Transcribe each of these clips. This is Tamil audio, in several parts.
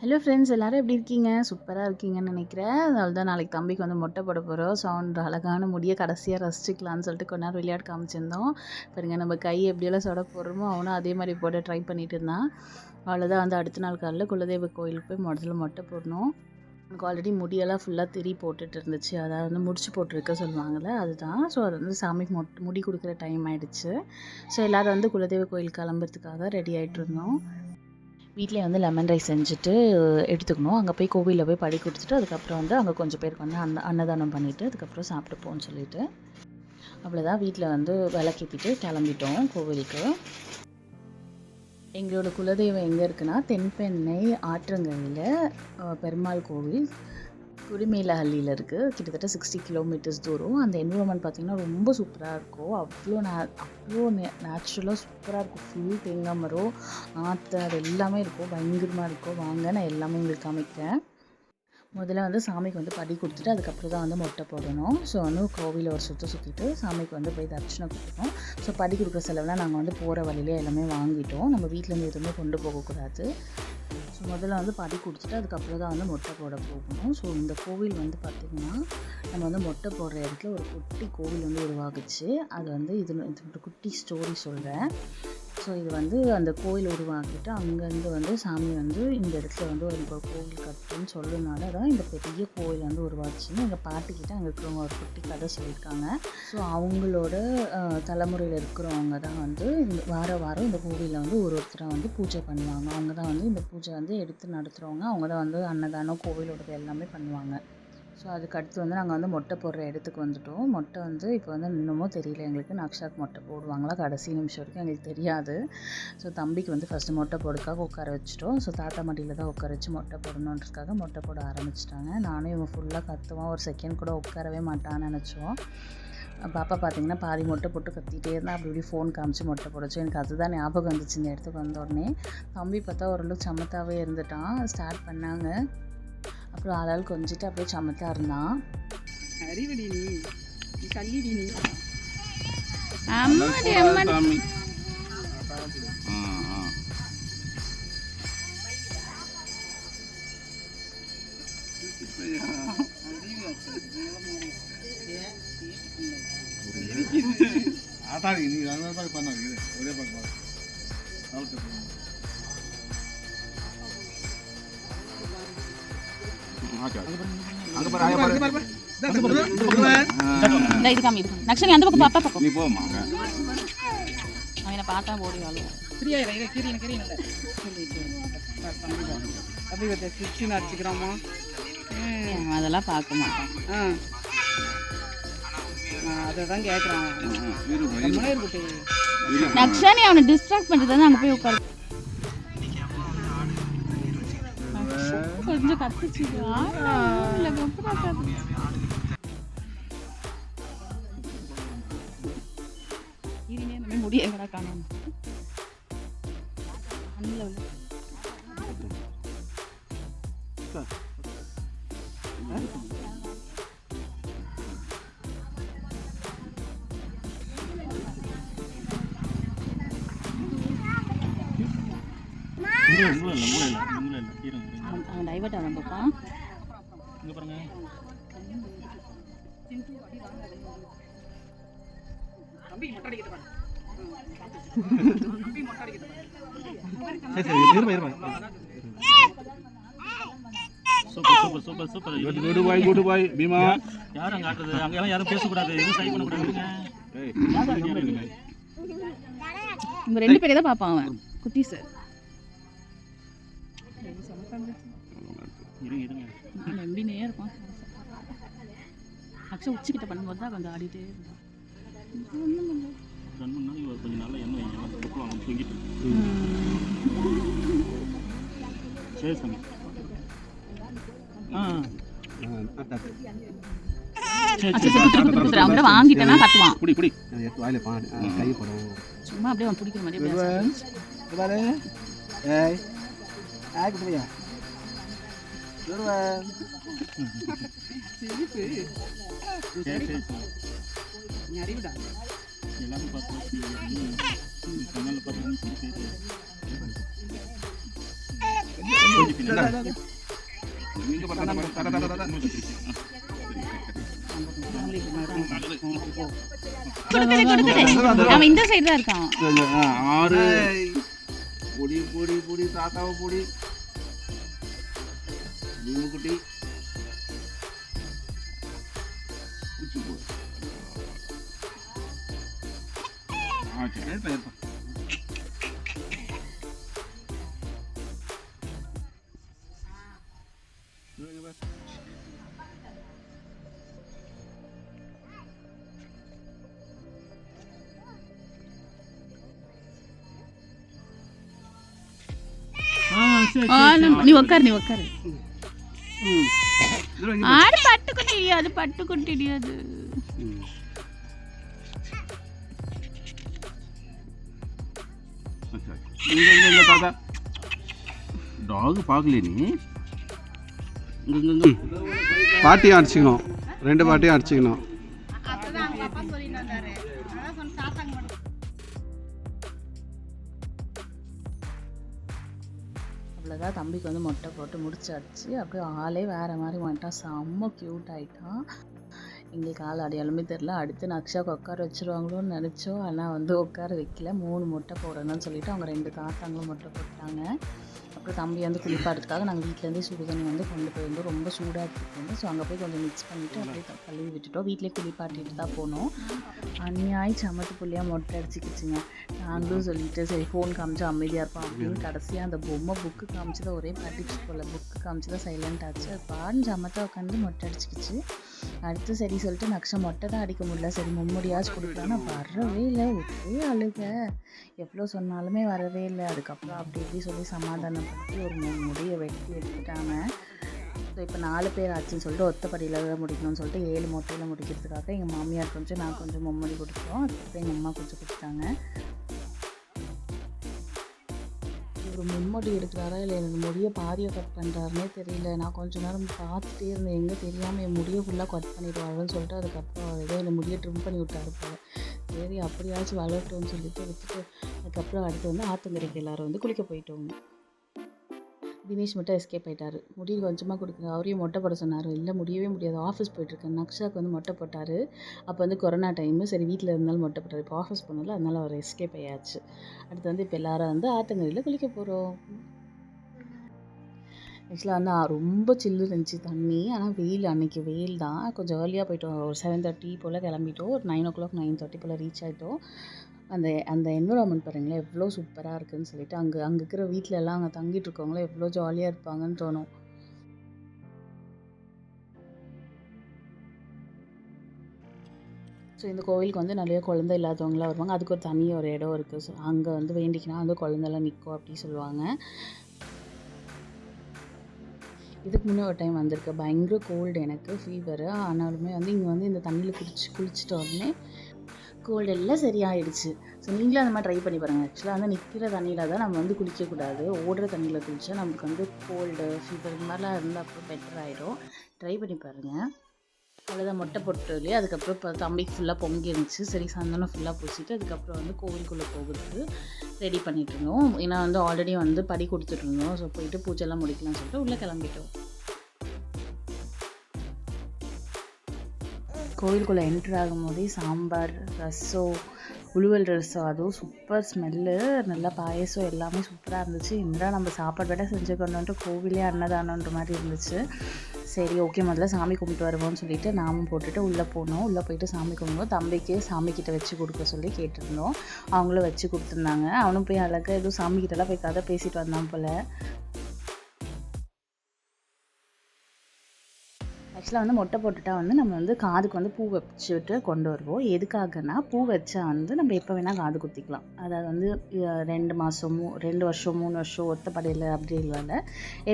ஹலோ ஃப்ரெண்ட்ஸ் எல்லோரும் எப்படி இருக்கீங்க? சூப்பராக இருக்கீங்கன்னு நினைக்கிறேன். அதனால தான் நாளைக்கு தம்பிக்கு வந்து மொட்டை போட போகிறோம் ஸோ அவனோட அழகான முடியை கடைசியாக ரசிச்சுக்கலான்னு சொல்லிட்டு கொஞ்ச நேரம் விளையாட காமிச்சிருந்தோம். பாருங்க நம்ம கை எப்படியெல்லாம் சொட போடுறோமோ அவனும் அதே மாதிரி போட ட்ரை பண்ணிட்டு இருந்தான். அவ்வளோதான் வந்து அடுத்த நாள் காலையில் குலதெய்வ கோயிலுக்கு போய் முதல்ல மொட்டை போடணும். எனக்கு ஆல்ரெடி முடியெல்லாம் ஃபுல்லாக திரி போட்டுட்டு இருந்துச்சு. அதாவது வந்து முடிச்சு போட்டிருக்க சொல்லுவாங்கள்ல அதுதான். ஸோ அது வந்து சாமிக்கு மொட் முடி கொடுக்குற டைம் ஆயிடுச்சு. ஸோ எல்லோரும் வந்து குலதெய்வ கோயில் கிளம்புறதுக்காக ரெடி ஆகிட்டு இருந்தோம். வீட்டிலே வந்து லெமன் ரைஸ் செஞ்சுட்டு எடுத்துக்கணும். அங்கே போய் கோவிலில் போய் படி கொடுத்துட்டு அதுக்கப்புறம் வந்து அங்கே கொஞ்சம் பேருக்கு வந்து அன்ன அன்னதானம் பண்ணிவிட்டு அதுக்கப்புறம் சாப்பிட்டுப்போம்னு சொல்லிட்டு. அவ்வளோதான் வீட்டில் வந்து விளக்கேற்றிட்டு கிளம்பிட்டோம் கோவிலுக்கு. எங்களோட குலதெய்வம் எங்கே இருக்குன்னா தென்பெண்ணை ஆற்றங்கரையில் பெருமாள் கோவில். குடிமேலஹள்ளியில் இருக்குது கிட்டத்தட்ட சிக்ஸ்டி கிலோமீட்டர்ஸ் தூரம். அந்த என்விரான்மெண்ட் பார்த்திங்கன்னா ரொம்ப சூப்பராக இருக்கும் அவ்வளோ நே அவ்வளோ நே நேச்சுரலாக சூப்பராக இருக்கும். ஃபுல் தேங்காய் மரம் ஆற்று அது எல்லாமே இருக்கும். பயங்கரமாக இருக்கும். வாங்க நான் எல்லாமே உங்களுக்கு காமிக்கிறேன். முதல்ல வந்து சாமிக்கு வந்து படி கொடுத்துட்டு அதுக்கப்புறம் தான் வந்து மொட்டை போடணும். ஸோ வந்து கோவிலில் ஒரு சுற்ற சுற்றிட்டு சாமிக்கு வந்து போய் தர்ச்சனை கொடுக்கணும். ஸோ படி கொடுக்குற செலவுலாம் நாங்கள் வந்து போகிற வழியிலே எல்லாமே வாங்கிட்டோம். நம்ம வீட்டிலேருந்து எதுவுமே கொண்டு போகக்கூடாது. முதல்ல வந்து படி குடிச்சிட்டு அதுக்கப்புறம் தான் வந்து மொட்டை போட போகணும். ஸோ இந்த கோவில் வந்து பார்த்திங்கன்னா நம்ம வந்து மொட்டை போடுற இடத்துல ஒரு குட்டி கோவில் வந்து உருவாகுச்சு. அது வந்து இது இது ஒரு குட்டி ஸ்டோரி சொல்கிறேன் ஸோ இது வந்து அந்த கோயில் உருவாக்கிட்டு அங்கேருந்து வந்து சாமி வந்து இந்த இடத்துல வந்து ஒரு கோவில் கோவில் அப்படின்னு சொல்லினால தான் இந்த பெரிய கோயில் வந்து உருவாச்சுன்னு எங்கள் பாட்டிக்கிட்ட அங்கே இருக்கிறவங்க ஒரு குட்டி கதை சொல்லியிருக்காங்க. ஸோ அவங்களோட தலைமுறையில் இருக்கிறவங்க தான் வந்து இந்த வார வாரம் இந்த கோவிலில் வந்து ஒரு ஒருத்தரை வந்து பூஜை பண்ணுவாங்க. அவங்க தான் வந்து இந்த பூஜை வந்து எடுத்து நடத்துகிறவங்க அவங்க தான் வந்து அன்னதானம் கோவிலோடது எல்லாமே பண்ணுவாங்க. ஸோ அதுக்கு அடுத்து வந்து நாங்கள் வந்து மொட்டை போடுற இடத்துக்கு வந்துட்டோம். மொட்டை வந்து இப்போ வந்து இன்னமும் தெரியல. எங்களுக்கு நக்ஷாக் மொட்டை போடுவாங்களா? கடைசி நிமிஷம் வரைக்கும் எங்களுக்கு தெரியாது. ஸோ தம்பிக்கு வந்து ஃபஸ்ட்டு மொட்டை போடுக்காக உட்கார வச்சுட்டோம். ஸோ தாத்தா மடியில் தான் உட்கார வச்சு மொட்டை போடணுன்றதுக்காக மொட்டை போட ஆரம்பிச்சிட்டாங்க. நானும் இவன் ஃபுல்லாக கத்துவான். ஒரு செகண்ட் கூட உட்காரவே மாட்டான்னு நினச்சோம். பாப்பா பார்த்தீங்கன்னா பாதி மொட்டை போட்டு கத்திட்டே இருந்தால் அப்படி இப்படி ஃபோன் காமிச்சு மொட்டை போடச்சு. எனக்கு அதுதான் ஞாபகம் வந்துச்சு இந்த இடத்துக்கு வந்த உடனே. தம்பி பார்த்தா ஓரளவுக்கு சமத்தாவே இருந்துட்டான். ஸ்டார்ட் பண்ணாங்க. அப்புறம் ஆளால் கொஞ்சிட்டு அப்படியே சமத்தா இருந்தான் அறிவடி நீ. நீ கல்லிடி நீ. அம்மாடி அம்மாடி. சாமி ஆ ஆ ஆட்டாடி நீ ஒரே பக்கம் இது காமி இது. நக்ஷனி அந்த பக்கம் பாப்பா பக்கம் நீ போமா அங்க அவனை பார்த்தா ஓடி வாழும் பிரியா இதை கிரியன கிரியன சொல்லிட்டு அப்படி வச்ச கிறிஸ்டின் அடிச்சுக்கிறாமா அதெல்லாம் பார்க்க மாட்டான் ஆ அதை தான் கேட்குறான் இரு இரு நம்மளே இருக்கட்டு இரு நக்ஷானி அவனை டிஸ்ட்ராக்ட் பண்ணிட்டு தான் அங்கே போய் உட்காரு கொஞ்சம் கத்துச்சு இல்லை இருங்க நம்ம முடிய எங்கடா காணும் கண்ணில் உள்ள அவன் super super super good good bye good bye Bheema. யாரும் அங்க ஆட்டுறது? அங்க எல்லாம் யாரும் பேசக்கூடாது. எதுவும் சை இவங்க ரெண்டு பேரே தான் பார்ப்பான் அவன். குட்டி சார். இருங்க இருங்க. நம்பினே இருப்பான் அக்ஷா உச்சிக்கிட்ட பண்ணும்போது தான் கொஞ்சம் ஆடிட்டே இருந்தான் கொஞ்சம் நாள் எண்ணெய் வைங்க? தூங்கிட்டு சரி சாமி. ஆ. சரி அச்சா சரி சரி குத்துரு குத்துரு அவங்கள்ட்ட வாங்கிட்டேன்னா கத்துவான். குடி குடி. எடுத்து வாயில பாடு கை படும் சும்மா அப்படியே அவன் பிடிக்கிற மாதிரி ஏய். ஆக்கு அறிவுடா எல்லாரும் பார்த்து கண்ணால் பார்த்து அவன் இந்த சைடு தான் இருக்கான் ஆறு பொடி பொடி பொடி தாத்தாவை பொடி. குட்டி குச்சி போ ஏற்பா ஏற்பா நீ உட்காரு நீ அது இங்க இங்க இங்க தாத்தா டாக் பார்க்கல நீ? பாட்டியும் அடிச்சுக்கணும். ரெண்டு பாட்டியும் அடிச்சுக்கணும். அவ்வளோதான் தம்பிக்கு வந்து மொட்டை போட்டு முடிச்சாச்சு அப்படியே ஆளே வேறு மாதிரி வந்துட்டான். செம்ம க்யூட் ஆகிட்டான் எங்களுக்கு ஆள் அடையாளமே தெரில அடுத்து நக்ஷாவுக்கு உட்கார வச்சிருவாங்களோன்னு நினச்சோம். ஆனால் வந்து உட்கார வைக்கல. மூணு முட்டை போடணும்னு சொல்லிவிட்டு அவங்க ரெண்டு தாத்தாங்களும் முட்டை போட்டாங்க அப்புறம் தம்பி வந்து குளிப்பாடுறதுக்காக நாங்கள் வீட்டிலேருந்தே சுடு தண்ணி வந்து கொண்டு போயிருந்தோம். ரொம்ப சூடாக எடுத்துகிட்டு ஸோ அங்கே போய் கொஞ்சம் மிக்ஸ் பண்ணிவிட்டு அப்படியே கழுவி விட்டுட்டோம் வீட்டிலே குளிப்பாட்டிட்டு தான் போனோம். அந்நியாய் சமத்து புள்ளியாக மொட்டை அடிச்சுக்கிச்சுங்க. நாங்களும் சொல்லிட்டு சரி ஃபோன் காமிச்சு அமைதியாக இருப்போம். அப்படின்னு கடைசியாக அந்த பொம்மை புக்கு காமிச்சதை ஒரே பட்டிச்சு போல புக்கு காமிச்சதான் சைலண்ட் ஆச்சு. அது பான்னு சமத்தை உட்காந்து மொட்டை அடிச்சுக்கிச்சு. அடுத்து சரி சொல்லிட்டு நக்ஷம் மொட்டை தான் அடிக்க முடியல. சரி மும்முடியாச்சும் கொடுக்கலான்னு வரவே இல்லை. ஒரே அழுக. எவ்வளோ சொன்னாலுமே வரவே இல்லை. அதுக்கப்புறம் அப்படி இப்படி சொல்லி சமாதானப்படுத்தி ஒரு மூணு முடியை வெட்டி எடுத்துட்டாங்க. ஸோ இப்போ நாலு பேர் ஆச்சுன்னு சொல்லிட்டு ஒத்தப்படியில் தான் முடிக்கணும்னு சொல்லிட்டு ஏழு மொட்டையில் முடிக்கிறதுக்காக எங்கள் மாமியார் கொஞ்சம் நான் கொஞ்சம் மும்மடி கொடுத்தோம் அதுக்கப்புறம் எங்கள் அம்மா கொஞ்சம் கொடுத்தாங்க. இவர் மும்மடி எடுக்கிறாரா இல்லை எனக்கு முடியை பாதியை கட் பண்ணுறாருனே தெரியல. நான் கொஞ்ச நேரம் பார்த்துட்டே இருந்தேன். எங்கே தெரியாமல் என் முடியை ஃபுல்லாக கட் பண்ணிடுவாருன்னு சொல்லிட்டு அதுக்கப்புறம் ஏதோ என்னை முடியை ட்ரிம் பண்ணி விட்டாரு போல. சரி அப்படியாச்சும் வளரட்டும்னு சொல்லிட்டு விட்டுட்டு அதுக்கப்புறம் அடுத்து வந்து ஆத்தங்கரைக்கு எல்லாரும் வந்து குளிக்க போயிட்டோங்க தினேஷ் மட்டும் எஸ்கேப் ஆயிட்டாரு. முடிவு கொஞ்சமாக கொடுக்குற அவரையும் மொட்டை போட சொன்னார். இல்லை முடியவே முடியாது. ஆஃபீஸ் போயிட்டுருக்கேன். நக்ஷாக்கு வந்து மொட்டை போட்டார். அப்போ வந்து கொரோனா டைமு சரி வீட்டில் இருந்தாலும் மொட்டை போட்டார். இப்போ ஆஃபீஸ் போனால அதனால் அவர் எஸ்கேப் ஆயாச்சு. அடுத்து வந்து இப்போ எல்லாரும் வந்து ஆத்தங்கரையில் குளிக்க போகிறோம் ஆக்சுவலாக வந்து ரொம்ப சில்லு இருந்துச்சு தண்ணி. ஆனால் வெயில் அன்றைக்கி வெயில் தான். கொஞ்சம் ஏர்லியாக போயிட்டோம். ஒரு செவன் தேர்ட்டி போல் கிளம்பிட்டோம். ஒரு nine o'clock nine thirty போல் ரீச் ஆகிட்டோம் அந்த அந்த என்விரான்மெண்ட் பாருங்களேன் எவ்வளோ சூப்பராக இருக்குன்னு சொல்லிட்டு அங்கே அங்கே இருக்கிற வீட்டில எல்லாம் அங்கே தங்கிட்டு இருக்கவங்களே எவ்வளோ ஜாலியாக இருப்பாங்கன்னு தோணும். ஸோ இந்த கோவிலுக்கு வந்து நிறைய குழந்தை இல்லாதவங்களாம் வருவாங்க. அதுக்கு ஒரு தனி ஒரு இடம் இருக்குது ஸோ அங்கே வந்து வேண்டிக்கினா வந்து குழந்தெல்லாம் நிற்கும் அப்படி சொல்லுவாங்க. இதுக்கு முன்னே ஒரு டைம் வந்திருக்கு. பயங்கர கோல்டு எனக்கு ஃபீவரு ஆனாலுமே வந்து இங்கே வந்து இந்த தண்ணியில் குளிச்சு குளிச்சுட்ட உடனே கோல்டு எல்லாம் சரியாயிடுச்சு. ஸோ நீங்களும் அந்த மாதிரி ட்ரை பண்ணி பாருங்கள் ஆக்சுவலாக வந்து நிற்கிற தண்ணியில் தான் நம்ம வந்து குளிக்கக்கூடாது. ஓடுற தண்ணியில் குளித்தா நமக்கு வந்து கோல்டு ஃபீவர் இந்த மாதிரிலாம் இருந்தால் அப்புறம் பெட்டர் ஆகிடும் ட்ரை பண்ணி பாருங்கள் அவ்வளோதான் மொட்டை போட்டு அதுக்கப்புறம் இப்போ தம்பிக்கு ஃபுல்லாக பொங்கி இருந்துச்சு. சரி சந்தனம் ஃபுல்லாக பூசிட்டு அதுக்கப்புறம் வந்து கோவிலுக்குள்ளே போகுது. ரெடி பண்ணிட்டு இருந்தோம் ஏன்னா வந்து ஆல்ரெடி வந்து படி கொடுத்துட்டு இருந்தோம் ஸோ போயிட்டு பூஜைலாம் முடிக்கலாம்னு சொல்லிட்டு உள்ளே கிளம்பிட்டோம். கோவிலுக்குள்ளே என்ட்ரு ஆகும்போதே சாம்பார் ரசம் உழுவல் ரசம் அதுவும் சூப்பர் ஸ்மெல்லு நல்லா பாயசம் எல்லாமே சூப்பராக இருந்துச்சு. இந்த நம்ம சாப்பாடு விட செஞ்சுக்கணுன்ட்டு கோவிலே அன்னதானன்ற மாதிரி இருந்துச்சு. சரி ஓகே முதல்ல சாமி கும்பிட்டு வருவோம்னு சொல்லிட்டு நாமும் போட்டுட்டு உள்ளே போனோம். உள்ளே போயிட்டு சாமி கும்பிடுவோம் தம்பிக்கு சாமிக்கிட்ட வச்சு கொடுக்க சொல்லி கேட்டிருந்தோம். அவங்களும் வச்சு கொடுத்துருந்தாங்க. அவனும் போய் அழகாக எதுவும் சாமிக்கிட்டலாம் போய் கதை பேசிட்டு வந்தான் போல். ஆக்சுவலாக வந்து மொட்டை போட்டுட்டா வந்து நம்ம வந்து காதுக்கு வந்து பூ வச்சுட்டு கொண்டு வருவோம். எதுக்காகனா பூ வச்சா வந்து நம்ம எப்போ வேணால் காது குத்திக்கலாம். அதாவது வந்து ரெண்டு மாதம் ரெண்டு வருஷம் மூணு வருஷம் ஒத்தப்படையில் அப்படி இல்லை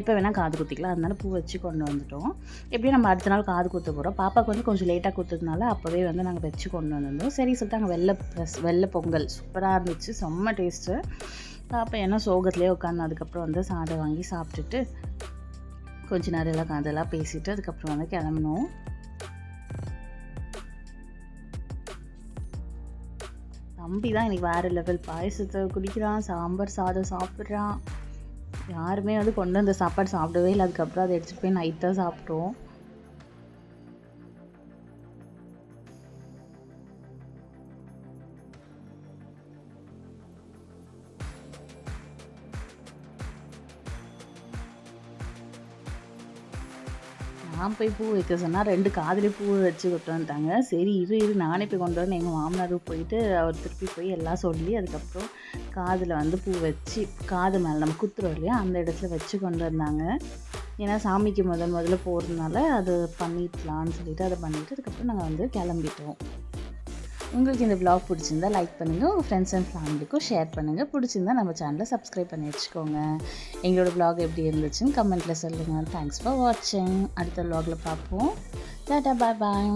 எப்போ வேணால் காது குத்திக்கலாம். அதனால பூ வச்சு கொண்டு வந்துட்டோம். எப்படியும் நம்ம அடுத்த நாள் காது குத்த போகிறோம் பாப்பாவுக்கு வந்து கொஞ்சம் லேட்டாக குத்துறதுனால அப்போவே வந்து நாங்கள் வச்சு கொண்டு வந்திருந்தோம். சரி சொல்லிட்டு அங்கே வெள்ளை ப்ளஸ் வெள்ளை பொங்கல். சூப்பராக இருந்துச்சு. செம்ம டேஸ்ட்டு அப்போ ஏன்னா சோகத்துலேயே உட்காந்து அதுக்கப்புறம் வந்து சாதம் வாங்கி சாப்பிட்டுட்டு கொஞ்ச நேரம் எல்லாம் அதெல்லாம் பேசிட்டு அதுக்கப்புறம் வந்து கிளம்பணும். தம்பி தான் இன்றைக்கி வேறு லெவல் பாயசத்தை குடிக்கிறான் சாம்பார் சாதம் சாப்பிட்றான். யாருமே வந்து கொண்டு வந்த சாப்பாடு சாப்பிடவே இல்லை. அதுக்கப்புறம் அதை எடுத்துகிட்டு போய் நைட் தான் நான் போய் பூ வைக்க சொன்னால் ரெண்டு காதுலேயும் பூ வச்சு கொண்டு வந்துட்டாங்க சரி இரு இரு நானே போய் கொண்டு வரேன். எங்கள் மாமனார் போயிட்டு அவர் திருப்பி போய் எல்லாம் சொல்லி அதுக்கப்புறம் காதில் வந்து பூ வச்சு காது மேலே நம்ம குத்துறோம் இல்லையா அந்த இடத்துல வச்சு கொண்டு வந்தாங்க. ஏன்னா சாமிக்கு முதல் முதல்ல போகிறதுனால அது பண்ணிடலான்னு சொல்லிட்டு அதை பண்ணிவிட்டு அதுக்கப்புறம் நாங்கள் வந்து கிளம்பிட்டோம். உங்களுக்கு இந்த ப்ளாக் பிடிச்சிருந்தா லைக் பண்ணுங்கள் உங்கள் ஃப்ரெண்ட்ஸ் அண்ட் ஃபேமிலிக்கும் ஷேர் பண்ணுங்கள் பிடிச்சிருந்தா நம்ம சேனலை சப்ஸ்கிரைப் பண்ணி வச்சுக்கோங்க. எங்களோட ப்ளாக் எப்படி இருந்துச்சுன்னு கமெண்ட்டில் சொல்லுங்கள் தேங்க்ஸ் ஃபார் வாட்சிங் அடுத்த ப்ளாகில் பார்ப்போம். டாட்டா பாய் பாய்